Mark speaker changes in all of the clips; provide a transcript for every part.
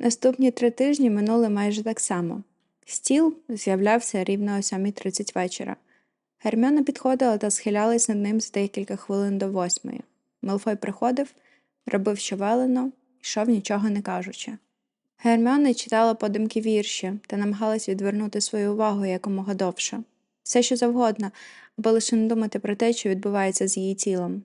Speaker 1: Наступні три тижні минули майже так само. Стіл з'являвся рівно о 7.30 вечора. Герміона підходила та схилялась над ним за декілька хвилин до восьмої. Малфой приходив, робив що велено, йшов нічого не кажучи. Герміона читала подумки вірші та намагалась відвернути свою увагу якомога довше. Все що завгодно, аби лише не думати про те, що відбувається з її тілом.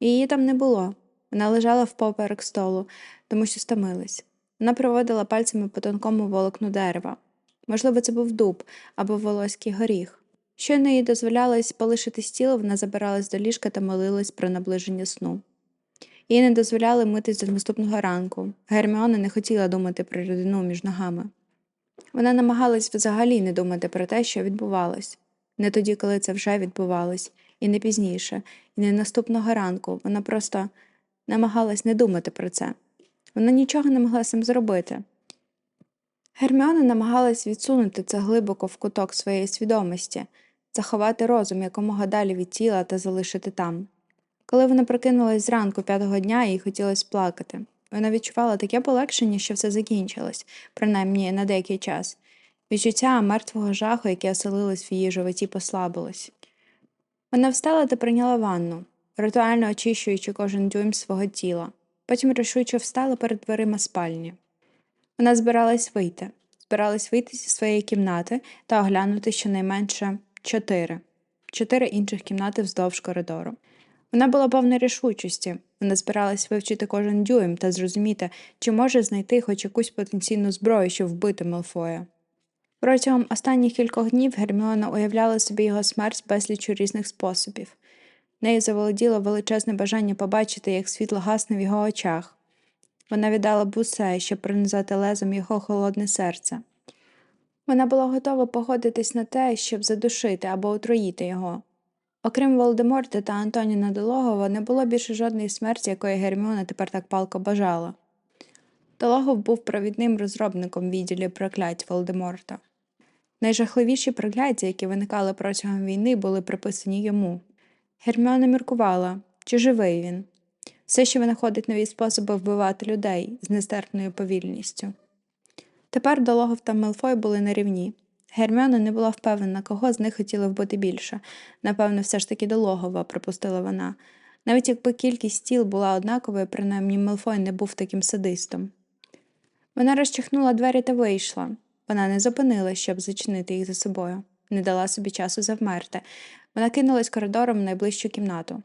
Speaker 1: Її там не було. Вона лежала впоперек столу, тому що стомилась. Вона проводила пальцями по тонкому волокну дерева. Можливо, це був дуб або волоський горіх. Щойно їй дозволялось полишити стіл, вона забиралась до ліжка та молилась про наближення сну. Їй не дозволяли митись до наступного ранку. Герміона не хотіла думати про рідину між ногами. Вона намагалась взагалі не думати про те, що відбувалось. Не тоді, коли це вже відбувалось, і не пізніше, і не наступного ранку. Вона просто намагалась не думати про це. Вона нічого не могла цим зробити. Герміона намагалась відсунути це глибоко в куток своєї свідомості, заховати розум якомога далі від тіла та залишити там. Коли вона прокинулась зранку п'ятого дня, їй хотілося плакати. Вона відчувала таке полегшення, що все закінчилось, принаймні на деякий час. Відчуття мертвого жаху, яке оселилось в її животі, послабилось. Вона встала та прийняла ванну, ритуально очищуючи кожен дюйм свого тіла. Потім рішуче встала перед дверима спальні. Вона збиралась вийти, збиралась вийти зі своєї кімнати та оглянути щонайменше чотири, чотири інших кімнати вздовж коридору. Вона була повна рішучості, вона збиралась вивчити кожен дюйм та зрозуміти, чи може знайти хоч якусь потенційну зброю, щоб вбити Мелфоя. Протягом останніх кількох днів Герміона уявляла собі його смерть безлічу різних способів. Нею заволоділо величезне бажання побачити, як світло гасне в його очах. Вона віддала б усе, щоб пронизати лезом його холодне серце. Вона була готова погодитись на те, щоб задушити або отруїти його. Окрім Волдеморта та Антоніна Дологова, не було більше жодної смерті, якої Герміона тепер так палко бажала. Дологов був провідним розробником відділі проклять Волдеморта. Найжахливіші прокляття, які виникали протягом війни, були приписані йому. Герміона міркувала, чи живий він. Все ще винаходить нові способи вбивати людей з нестерпною повільністю. Тепер Дологов та Мелфой були на рівні. Герміона не була впевнена, кого з них хотіли вбити більше. Напевно, все ж таки Дологова, припустила вона. Навіть якби кількість тіл була однаковою, принаймні Мелфой не був таким садистом. Вона розчихнула двері та вийшла. Вона не зупинилась, щоб зачинити їх за собою, не дала собі часу завмерти. Вона кинулась коридором в найближчу кімнату.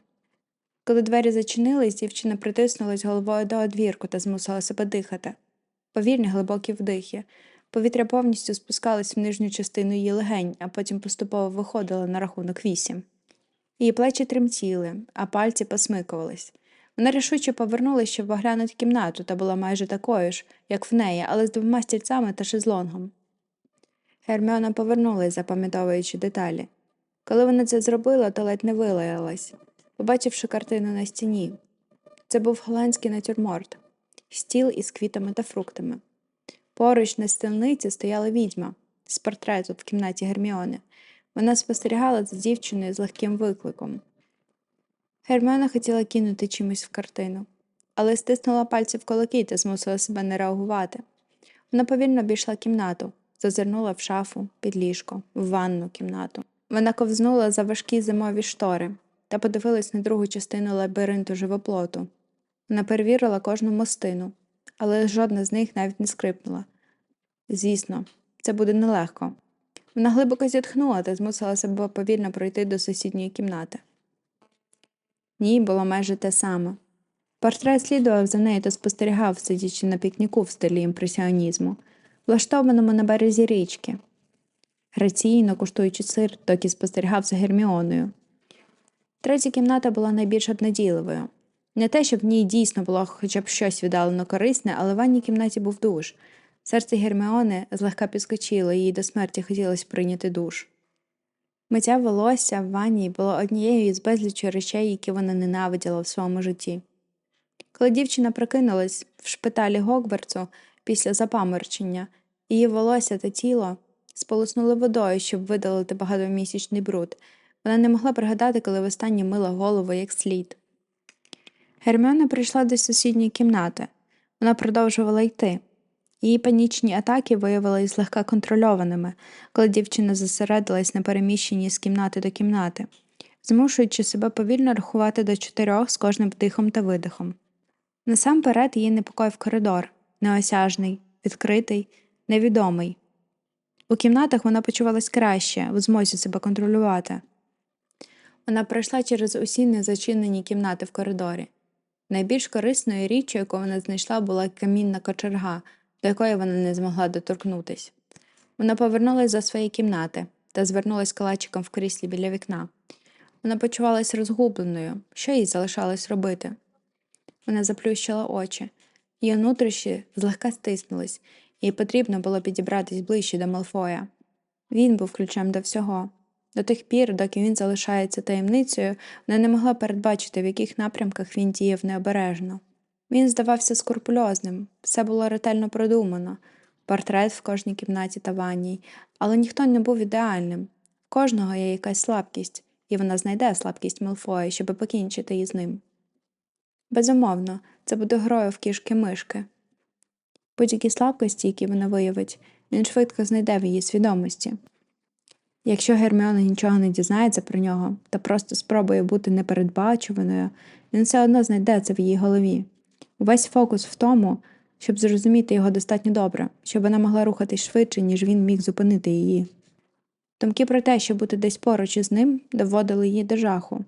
Speaker 1: Коли двері зачинились, дівчина притиснулась головою до одвірку та змусила себе дихати. Повільні глибокі вдихи. Повітря повністю спускалось в нижню частину її легень, а потім поступово виходило на рахунок вісім. Її плечі тремтіли, а пальці посмикувались. Вона рішуче повернулася, щоб оглянути кімнату, та була майже такою ж, як в неї, але з двома стільцями та шезлонгом. Герміона повернулась, запам'ятовуючи деталі. Коли вона це зробила, то ледь не вилаялась, побачивши картину на стіні. Це був голландський натюрморт, стіл із квітами та фруктами. Поруч на стільниці стояла відьма з портрету в кімнаті Герміони. Вона спостерігала за дівчиною з легким викликом. Герміона хотіла кинути чимось в картину, але стиснула пальці в кулаки та змусила себе не реагувати. Вона повільно обійшла кімнату, зазирнула в шафу, під ліжко, в ванну кімнату. Вона ковзнула за важкі зимові штори та подивилась на другу частину лабіринту живоплоту. Вона перевірила кожну мостину, але жодна з них навіть не скрипнула. Звісно, це буде нелегко. Вона глибоко зітхнула та змусила себе повільно пройти до сусідньої кімнати. Ні, було майже те саме. Портрет слідував за нею та спостерігав, сидячи на пікніку в стилі імпресіонізму, влаштованому на березі річки. Граційно куштуючи сир, доки спостерігав за Герміоною. Третя кімната була найбільш обнадійливою. Не те, щоб в ній дійсно було хоча б щось віддалено корисне, але в ванній кімнаті був душ. Серце Герміони злегка підскочило, їй до смерті хотілося прийняти душ. Миття волосся в ванні було однією із безлічу речей, які вона ненавиділа в своєму житті. Коли дівчина прокинулась в шпиталі Гогвартсу після запаморчення, її волосся та тіло сполоснули водою, щоб видалити багатомісячний бруд. Вона не могла пригадати, коли востаннє мила голову як слід. Герміона прийшла до сусідньої кімнати. Вона продовжувала йти. Її панічні атаки виявились злегка контрольованими, коли дівчина зосередилась на переміщенні з кімнати до кімнати, змушуючи себе повільно рахувати до чотирьох з кожним вдихом та видихом. Насамперед її непокоїв коридор, неосяжний, відкритий, невідомий. У кімнатах вона почувалась краще, в змозі себе контролювати. Вона пройшла через усі незачинені кімнати в коридорі. Найбільш корисною річчю, яку вона знайшла, була камінна кочерга, до якої вона не змогла доторкнутись. Вона повернулася до своєї кімнати та звернулась калачиком в кріслі біля вікна. Вона почувалась розгубленою, що їй залишалось робити. Вона заплющила очі, її нутрощі злегка стиснулись, їй потрібно було підібратись ближче до Малфоя. Він був ключем до всього. До тих пір, доки він залишається таємницею, вона не могла передбачити, в яких напрямках він діяв необережно. Він здавався скрупульозним, все було ретельно продумано, портрет в кожній кімнаті та ванній, але ніхто не був ідеальним. Кожного є якась слабкість, і вона знайде слабкість Малфоя, щоб покінчити її з ним. Безумовно, це буде грою в кішки мишки. Будь-які слабкості, які вона виявить, він швидко знайде в її свідомості. Якщо Герміона нічого не дізнається про нього та просто спробує бути непередбачуваною, він все одно знайде це в її голові. Увесь фокус в тому, щоб зрозуміти його достатньо добре, щоб вона могла рухатись швидше, ніж він міг зупинити її. Думки про те, щоб бути десь поруч із ним, доводили її до жаху.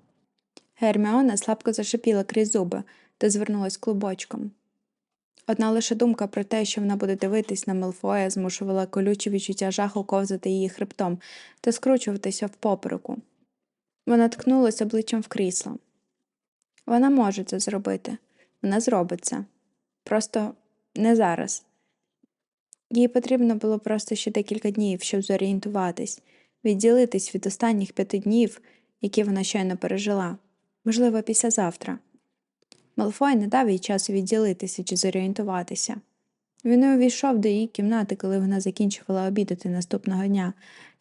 Speaker 1: Герміона слабко зашипіла крізь зуби та звернулась клубочком. Одна лише думка про те, що вона буде дивитись на Мелфоя, змушувала колюче відчуття жаху ковзати її хребтом та скручуватися в попереку. Вона ткнулася обличчям в крісло. Вона може це зробити, вона зробить це. Просто не зараз. Їй потрібно було просто ще декілька днів, щоб зорієнтуватись, відділитись від останніх п'яти днів, які вона щойно пережила, можливо, післязавтра. Малфой не дав їй часу відділитися чи зорієнтуватися. Він увійшов до її кімнати, коли вона закінчувала обідати наступного дня.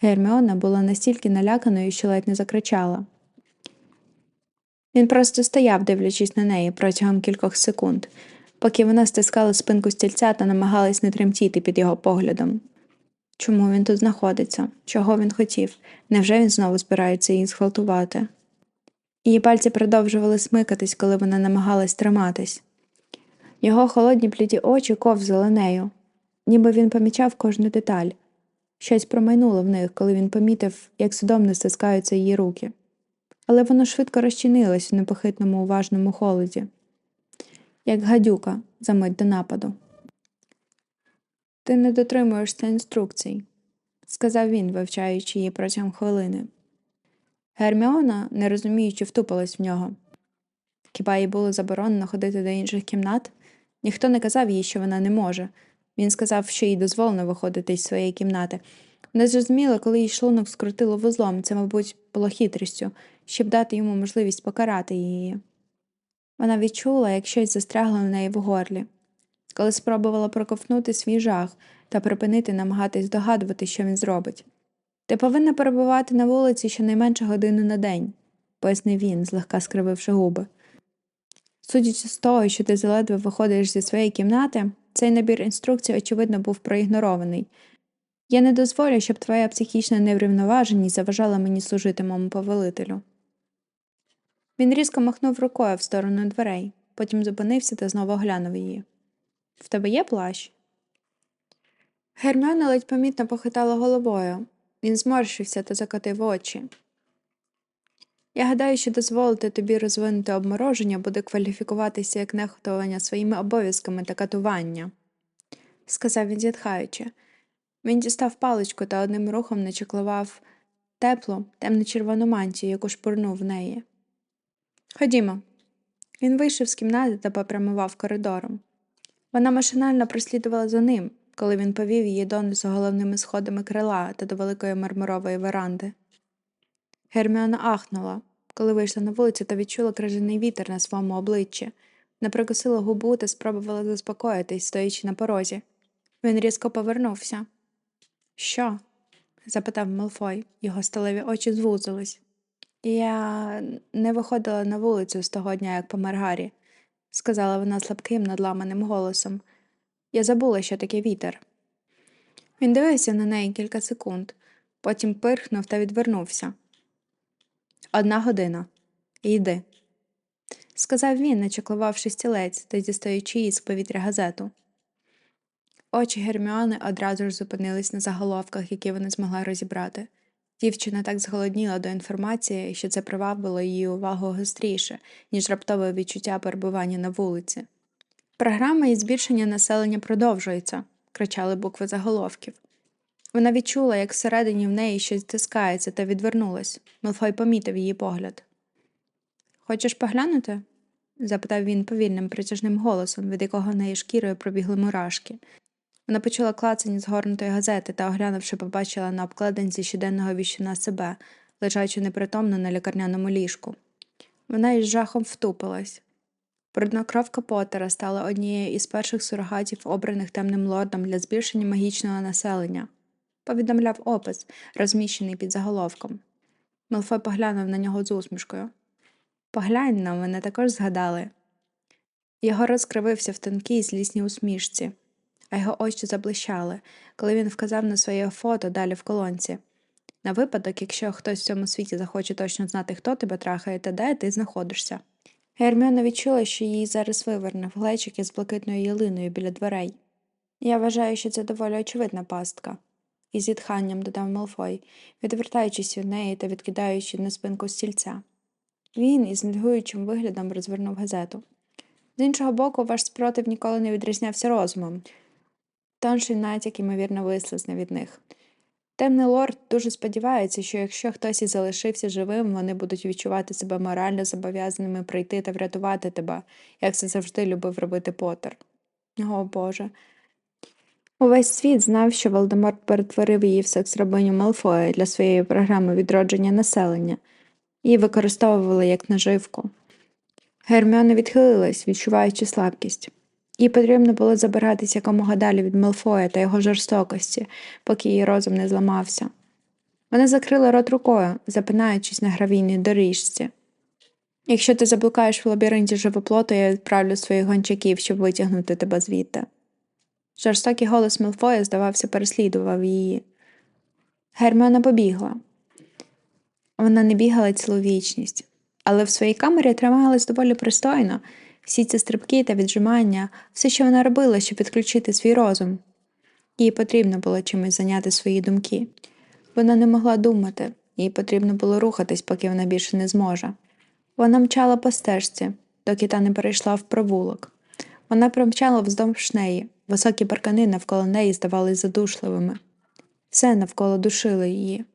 Speaker 1: Герміона була настільки наляканою, що ледь не закричала. Він просто стояв, дивлячись на неї протягом кількох секунд, поки вона стискала спинку стільця та намагалась не тремтіти під його поглядом. Чому він тут знаходиться? Чого він хотів? Невже він знову збирається її зґвалтувати? Її пальці продовжували смикатись, коли вона намагалась триматись. Його холодні бліді очі ковзали нею, ніби він помічав кожну деталь. Щось промайнуло в них, коли він помітив, як судомно стискаються її руки. Але воно швидко розчинилось у непохитному уважному холоді, як гадюка за мить до нападу. Ти не дотримуєшся інструкцій, сказав він, вивчаючи її протягом хвилини. Герміона, не розуміючи, втупилась в нього. Хіба їй було заборонено ходити до інших кімнат? Ніхто не казав їй, що вона не може. Він сказав, що їй дозволено виходити з своєї кімнати. Вона зрозуміла, коли її шлунок скрутило вузлом, це, мабуть, було хитрістю, щоб дати йому можливість покарати її. Вона відчула, як щось застрягло в неї в горлі, коли спробувала проковтнути свій жах та припинити намагатись здогадувати, що він зробить. Ти повинна перебувати на вулиці щонайменше годину на день, пояснив він, злегка скрививши губи. Судячи з того, що ти заледве виходиш зі своєї кімнати, цей набір інструкцій, очевидно, був проігнорований. Я не дозволю, щоб твоя психічна неврівноваженість заважала мені служити моєму повелителю. Він різко махнув рукою в сторону дверей, потім зупинився та знову оглянув її. В тебе є плащ? Герміона ледь помітно похитала головою. Він зморщився та закотив очі. Я гадаю, що дозволити тобі розвинути обмороження буде кваліфікуватися як нехтування своїми обов'язками та катування, сказав він зітхаючи. Він дістав паличку та одним рухом начеклував теплу, темно-червону мантію, яку шпурнув в неї. Ходімо. Він вийшов з кімнати та попрямував коридором. Вона машинально прослідувала за ним, коли він повів її донизу головними сходами крила та до великої мармурової веранди. Герміона ахнула, коли вийшла на вулицю та відчула крижаний вітер на своєму обличчі, не прикусила губу та спробувала заспокоїтись, стоячи на порозі. Він різко повернувся. Що? запитав Малфой, його сталеві очі звузились. Я не виходила на вулицю з того дня, як помер Гаррі, сказала вона слабким, надламаним голосом. Я забула, що таке вітер. Він дивився на неї кілька секунд, потім пирхнув та відвернувся. Одна година. Йди, сказав він, начеклувавши стілець та дістаючи із повітря газету. Очі Герміони одразу ж зупинились на заголовках, які вона змогла розібрати. Дівчина так зголодніла до інформації, що це привабило її увагу гостріше, ніж раптове відчуття перебування на вулиці. Програма із збільшення населення продовжується, кричали букви заголовків. Вона відчула, як всередині в неї щось стискається та відвернулась. Мелфой помітив її погляд. Хочеш поглянути? запитав він повільним, притяжним голосом, від якого в неї шкірою пробігли мурашки. Вона почула клацання згорнутої газети та, оглянувши, побачила на обкладинці щоденного віщуна себе, лежачи непритомно на лікарняному ліжку. Вона із жахом втупилась. Бруднокровка Поттера стала однією із перших сурогатів, обраних темним лордом для збільшення магічного населення, повідомляв опис, розміщений під заголовком. Мелфой поглянув на нього з усмішкою. Поглянь на мене також згадали. Його розкривився в тонкій злісній усмішці, а його очі заблищали, коли він вказав на своє фото далі в колонці. На випадок, якщо хтось в цьому світі захоче точно знати, хто тебе трахає та де ти знаходишся. Герміона відчула, що її зараз виверне в глечик із блакитною ялиною біля дверей. Я вважаю, що це доволі очевидна пастка, із зітханням додав Малфой, відвертаючись від неї та відкидаючи на спинку стільця. Він із нудьгуючим виглядом розвернув газету. З іншого боку, ваш спротив ніколи не відрізнявся розумом. Тонший натяк, ймовірно, вислизне від них. Темний лорд дуже сподівається, що якщо хтось і залишився живим, вони будуть відчувати себе морально зобов'язаними прийти та врятувати тебе, як це завжди любив робити Поттер. О Боже. Увесь світ знав, що Волдеморт перетворив її в секс-рабиню Малфоя для своєї програми відродження населення і використовували як наживку. Герміона відхилилась, відчуваючи слабкість. Їй потрібно було забиратися якомога далі від Мелфоя та його жорстокості, поки її розум не зламався. Вона закрила рот рукою, запинаючись на гравійній доріжці. Якщо ти заблукаєш в лабіринті живоплоту, я відправлю своїх гончаків, щоб витягнути тебе звідти. Жорстокий голос Мелфоя, здавався, переслідував її. Герміона побігла. Вона не бігала цілу вічність, але в своїй камері трималась доволі пристойно. Всі ці стрибки та віджимання, все, що вона робила, щоб підключити свій розум. Їй потрібно було чимось зайняти свої думки. Вона не могла думати, їй потрібно було рухатись, поки вона більше не зможе. Вона мчала по стежці, доки та не перейшла в провулок. Вона промчала вздовж неї, високі паркани навколо неї здавались задушливими. Все навколо душило її.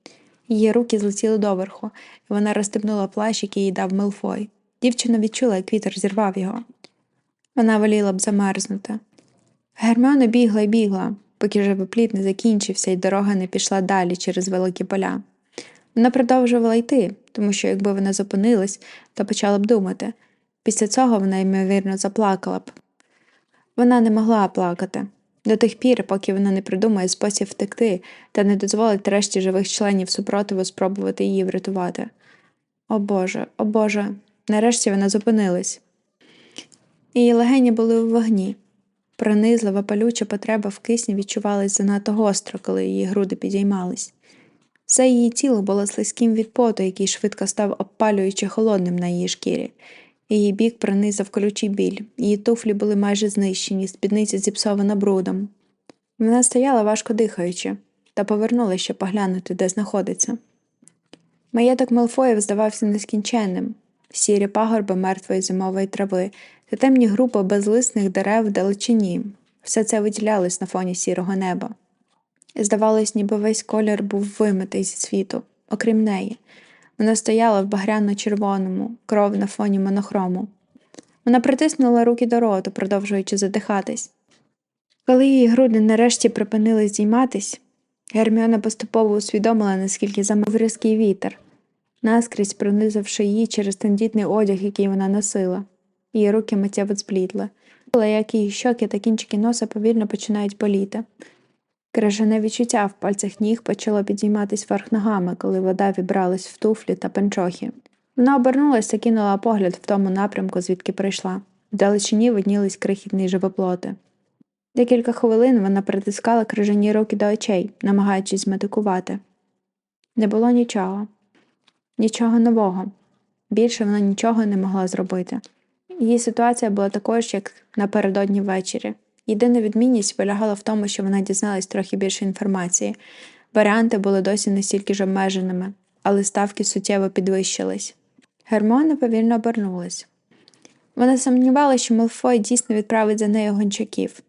Speaker 1: Її руки злетіли доверху, і вона розстебнула плащ, який їй дав Мелфой. Дівчина відчула, як вітер зірвав його. Вона воліла б замерзнути. Герміона бігла й бігла, поки живопліт не закінчився і дорога не пішла далі через великі поля. Вона продовжувала йти, тому що якби вона зупинилась, то почала б думати. Після цього вона, ймовірно, заплакала б. Вона не могла плакати до тих пір, поки вона не придумає спосіб втекти та не дозволить решті живих членів супротиву спробувати її врятувати. О Боже, о Боже, нарешті вона зупинилась. Її легені були у вогні. Пронизлива палюча потреба в кисні відчувалась занадто гостро, коли її груди підіймались. Все її тіло було слизьким від поту, який швидко став обпалюючи холодним на її шкірі. Її бік пронизав колючий біль, її туфлі були майже знищені, спідниця зіпсована брудом. Вона стояла важко дихаючи, та повернулася, поглянути, де знаходиться. Маєток Мелфоїв здавався нескінченним, сірі пагорби мертвої зимової трави та темні групи безлисних дерев в далечині. Все це виділялось на фоні сірого неба. Здавалось, ніби весь колір був вимитий зі світу, окрім неї. Вона стояла в багряно-червоному, кров на фоні монохрому. Вона притиснула руки до роту, продовжуючи задихатись. Коли її груди нарешті припинили здійматись, Герміона поступово усвідомила, наскільки замов різкий вітер, наскрізь пронизавши її через тендітний одяг, який вона носила. Її руки миттєво зблідли. Але як її щоки та кінчики носа повільно починають боліти. Крижане відчуття в пальцях ніг почало підійматись верх ногами, коли вода вібралась в туфлі та панчохи. Вона обернулася кинула погляд в тому напрямку, звідки прийшла. В далечині виднілись крихітні живоплоти. Декілька хвилин вона притискала крижані руки до очей, намагаючись зметикувати. Не було нічого, нічого нового. Більше вона нічого не могла зробити. Її ситуація була такою ж, як напередодні ввечері. Єдина відмінність полягала в тому, що вона дізналась трохи більше інформації. Варіанти були досі настільки ж обмеженими, але ставки суттєво підвищились. Гермона повільно обернулась. Вона сумнівалася, що Мелфой дійсно відправить за нею гончаків.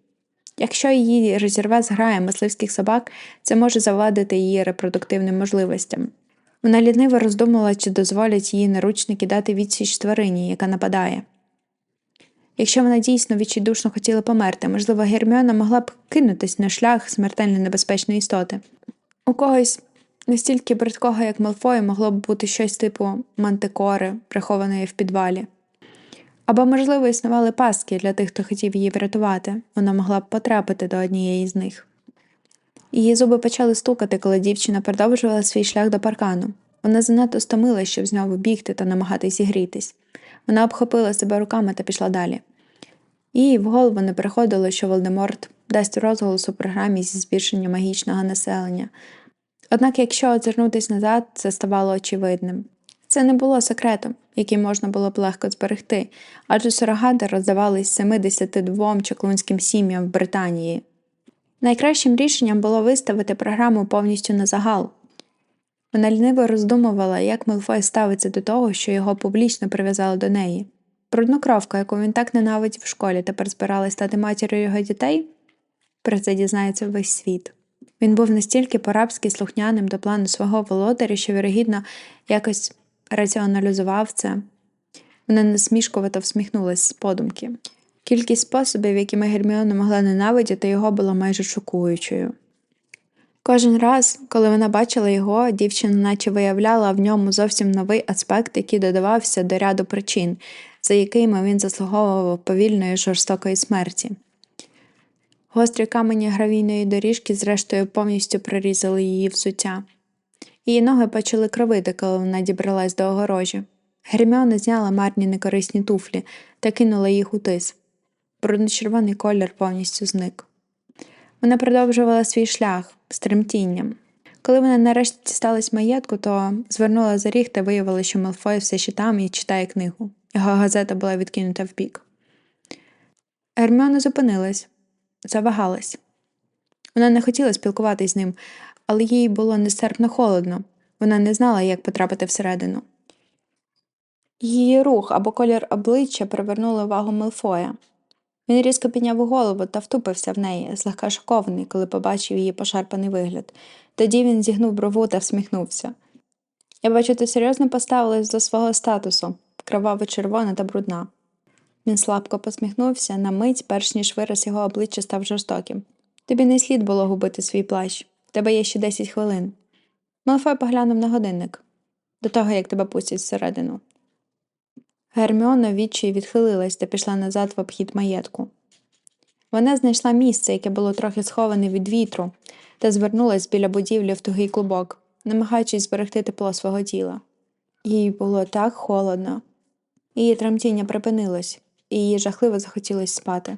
Speaker 1: Якщо її розірве зграя мисливських собак, це може завадити її репродуктивним можливостям. Вона ліниво роздумувала, чи дозволять її наручники дати відсіч тварині, яка нападає. Якщо вона дійсно відчайдушно хотіла померти, можливо, Герміона могла б кинутись на шлях смертельно небезпечної істоти. У когось настільки бридкого, як Малфой, могло б бути щось типу мантикори, прихованої в підвалі. Або, можливо, існували пастки для тих, хто хотів її врятувати, вона могла б потрапити до однієї з них. Її зуби почали стукати, коли дівчина продовжувала свій шлях до паркану. Вона занадто стомилась, щоб знову бігти та намагатись зігрітись. Вона обхопила себе руками та пішла далі. Їй в голову не приходило, що Волдеморт дасть розголос у програмі зі збільшення магічного населення. Однак, якщо озирнутись назад, це ставало очевидним. Це не було секретом, який можна було б легко зберегти, адже сурогати роздавались 72 чаклунським сім'ям в Британії. Найкращим рішенням було виставити програму повністю на загал. Вона ліниво роздумувала, як Мелфой ставиться до того, що його публічно прив'язали до неї. Бруднокровка, яку він так ненавидів в школі, тепер збиралась стати матір'ю його дітей. Про це дізнається весь світ. Він був настільки по-рабськи слухняним до плану свого володаря, що, вірогідно, якось раціоналізував це. Вона насмішкувато всміхнулася з подумки. Кількість способів, якими Герміона могла ненавидіти його, була майже шокуючою. Кожен раз, коли вона бачила його, дівчина наче виявляла в ньому зовсім новий аспект, який додавався до ряду причин, за якими він заслуговував повільної жорстокої смерті. Гострі камені гравійної доріжки, зрештою, повністю прорізали її взуття. Її ноги почали кровити, коли вона дібралась до огорожі. Герміона зняла марні некорисні туфлі та кинула їх у тис. Брудно-червоний колір повністю зник. Вона продовжувала свій шлях з тремтінням. Коли вона нарешті дісталась маєтку, то звернула за ріг та виявила, що Малфой все ще там і читає книгу. Його газета була відкинута вбік. Герміона зупинилась, завагалась. Вона не хотіла спілкуватись з ним, але їй було нестерпно холодно. Вона не знала, як потрапити всередину. Її рух або колір обличчя привернули увагу Мелфоя. Він різко підняв голову та втупився в неї, злегка шокований, коли побачив її пошарпаний вигляд. Тоді він зігнув брову та всміхнувся. Я бачу, ти серйозно поставилась до свого статусу, кроваво червона та брудна. Він слабко посміхнувся на мить, перш ніж вираз його обличчя став жорстоким. Тобі не слід було губити свій плащ. Тебе є ще 10 хвилин. Малфой поглянув на годинник до того, як тебе пустять всередину. Герміона відчай відхилилась та пішла назад в обхід маєтку. Вона знайшла місце, яке було трохи сховане від вітру, та звернулась біля будівлі в тугий клубок, намагаючись зберегти тепло свого тіла. Їй було так холодно. Її тремтіння припинилось, і їй жахливо захотілося спати.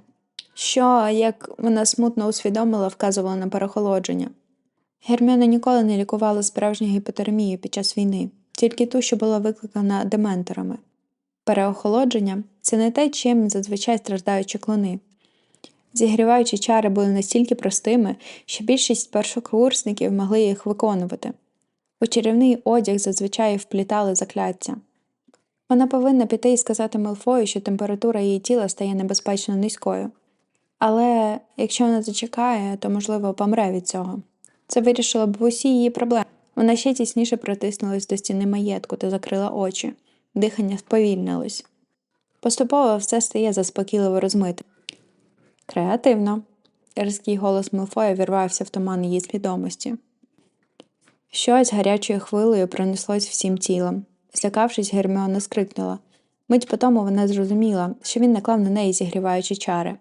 Speaker 1: Що, як вона смутно усвідомила, вказувало на перехолодження. Герміона ніколи не лікувала справжню гіпотермію під час війни, тільки ту, що була викликана дементорами. Переохолодження це не те, чим зазвичай страждають чеклуни. Зігріваючі чари були настільки простими, що більшість першокурсників могли їх виконувати. У чарівний одяг зазвичай вплітали закляття. Вона повинна піти і сказати Мелфою, що температура її тіла стає небезпечно низькою. Але якщо вона зачекає, то, можливо, помре від цього. Це вирішило б усі її проблеми. Вона ще тісніше притиснулась до стіни маєтку та закрила очі. Дихання сповільнилось. Поступово все стає заспокійливо розмитим. Креативно. Різкий голос Мелфоя вірвався в туман її свідомості. Щось гарячою хвилею пронеслось всім тілом. Злякавшись, Герміона скрикнула. Мить потому вона зрозуміла, що він наклав на неї зігріваючі чари.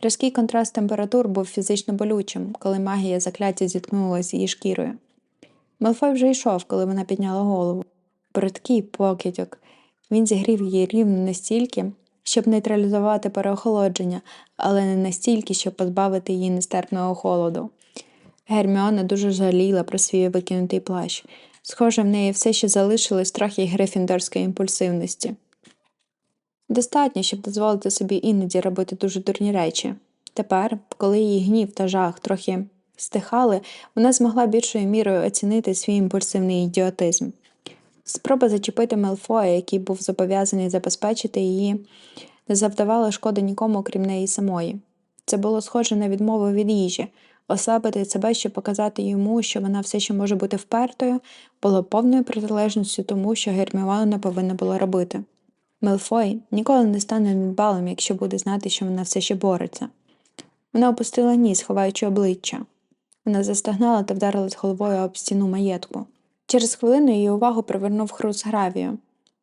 Speaker 1: Різкий контраст температур був фізично болючим, коли магія закляття зіткнулася з її шкірою. Мелфой вже йшов, коли вона підняла голову. Бридкий покидьок. Він зігрів її рівно настільки, щоб нейтралізувати переохолодження, але не настільки, щоб позбавити її нестерпного холоду. Герміона дуже жаліла про свій викинутий плащ. Схоже, в неї все ще залишилось трохи грифіндорської імпульсивності. Достатньо, щоб дозволити собі іноді робити дуже дурні речі. Тепер, коли її гнів та жах трохи стихали, вона змогла більшою мірою оцінити свій імпульсивний ідіотизм. Спроба зачепити Мелфоя, який був зобов'язаний забезпечити її, не завдавала шкоди нікому, крім неї самої. Це було схоже на відмову від їжі. Ослабити себе, щоб показати йому, що вона все ще може бути впертою, було повною протилежністю тому, що Герміона повинна була робити. Мелфой ніколи не стане недбалим, якщо буде знати, що вона все ще бореться. Вона опустила ніс, ховаючи обличчя. Вона застогнала та вдарилась головою об стіну маєтку. Через хвилину її увагу привернув хруст гравію.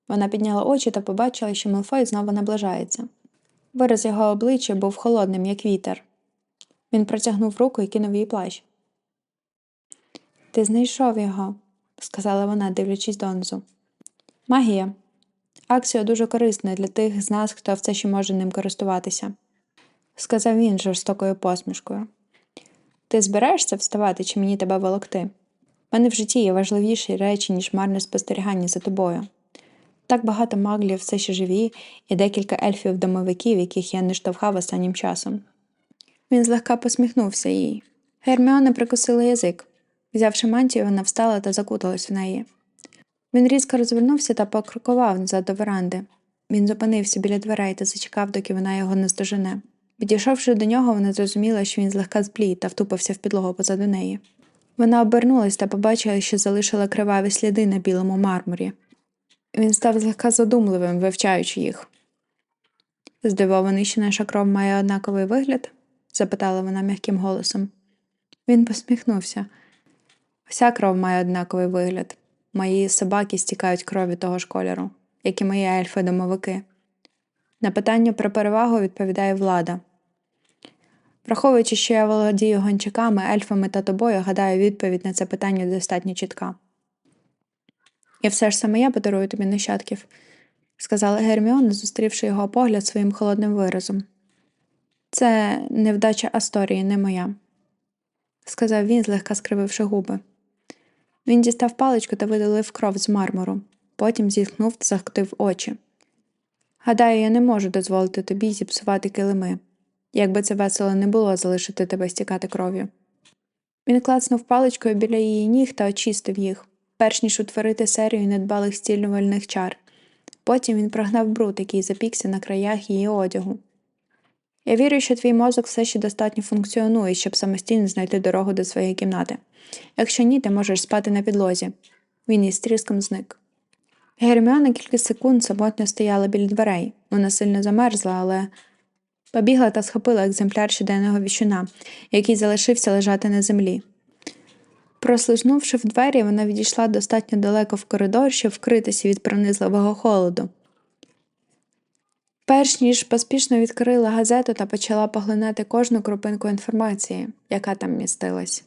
Speaker 1: Вона підняла очі та побачила, що Мелфой знову наближається. Вираз його обличчя був холодним, як вітер. Він протягнув руку і кинув їй плащ. Ти знайшов його, сказала вона, дивлячись донизу. Магія. Аксіо дуже корисна для тих з нас, хто все ще може ним користуватися, сказав він жорстокою посмішкою. Ти збираєшся вставати чи мені тебе волокти? Мене в житті є важливіші речі, ніж марне спостерігання за тобою. Так багато маглів все ще живі, і декілька ельфів-домовиків, яких я не штовхав останнім часом. Він злегка посміхнувся їй. Герміона прикусила язик. Взявши мантію, вона встала та закуталась в неї. Він різко розвернувся та покрокував назад до веранди. Він зупинився біля дверей та зачекав, доки вона його наздожене. Підійшовши до нього, вона зрозуміла, що він злегка зблід та втупився в підлогу позаду неї. Вона обернулась та побачила, що залишила криваві сліди на білому мармурі. Він став злегка задумливим, вивчаючи їх. Здивований, що наша кров має однаковий вигляд? запитала вона м'яким голосом. Він посміхнувся. Вся кров має однаковий вигляд. Мої собаки стікають крові того ж кольору, як і мої ельфи-домовики. На питання про перевагу відповідає влада. Враховуючи, що я володію гончаками, ельфами та тобою, гадаю, відповідь на це питання достатньо чітка. І все ж саме я подарую тобі нащадків, сказала Герміона, зустрівши його погляд своїм холодним виразом. Це невдача Асторії, не моя, сказав він, злегка скрививши губи. Він дістав паличку та видалив кров з мармуру, потім зітхнув та закотив очі. Гадаю, я не можу дозволити тобі зіпсувати килими, якби це весело не було залишити тебе стікати кров'ю. Він клацнув паличкою біля її ніг та очистив їх, перш ніж утворити серію недбалих стілювальних чар. Потім він прогнав бруд, який запікся на краях її одягу. Я вірю, що твій мозок все ще достатньо функціонує, щоб самостійно знайти дорогу до своєї кімнати. Якщо ні, ти можеш спати на підлозі. Він із тріском зник. Герміона кілька секунд самотньо стояла біля дверей. Вона сильно замерзла, але побігла та схопила екземпляр щоденного віщуна, який залишився лежати на землі. Прослизнувши в двері, вона відійшла достатньо далеко в коридор, щоб вкритися від пронизливого холоду. Перш ніж поспішно відкрила газету та почала поглинати кожну крупинку інформації, яка там містилась.